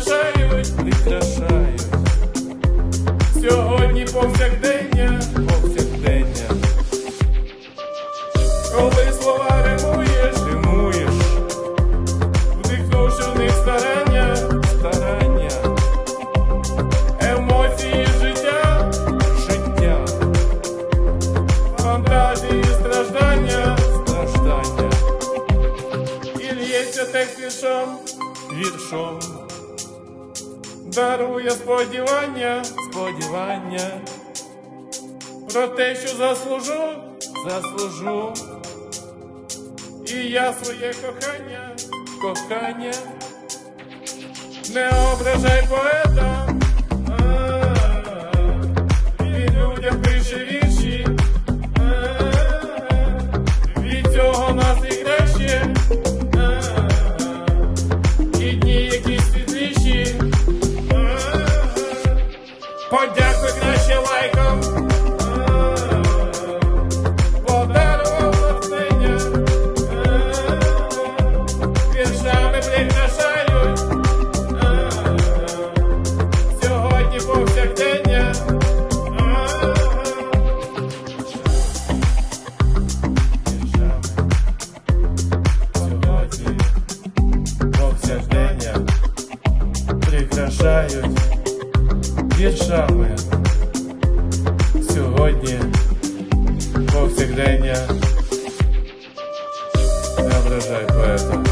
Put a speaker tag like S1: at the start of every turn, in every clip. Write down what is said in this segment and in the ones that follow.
S1: прикрашають, прикрашають. Сьогодні повсякдення, повсякдення. Коли слова римуєш, римуєш, вдихнувши в них старання, старання, емоції життя, життя, фантазії страждання, страждання. І лється текст віршом, віршом. Дарує сподівання, сподівання. Про те, що заслужу, заслужу. І я своє кохання, кохання, не ображай поета, прикрашають віршами. Сьогодні повсякдення не ображай поета.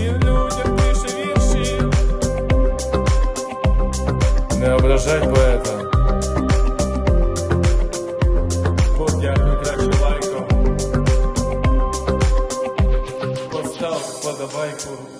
S1: Він людям пише вірші. Не ображай поета. Подякуй краще лайком. Постав вподобайку.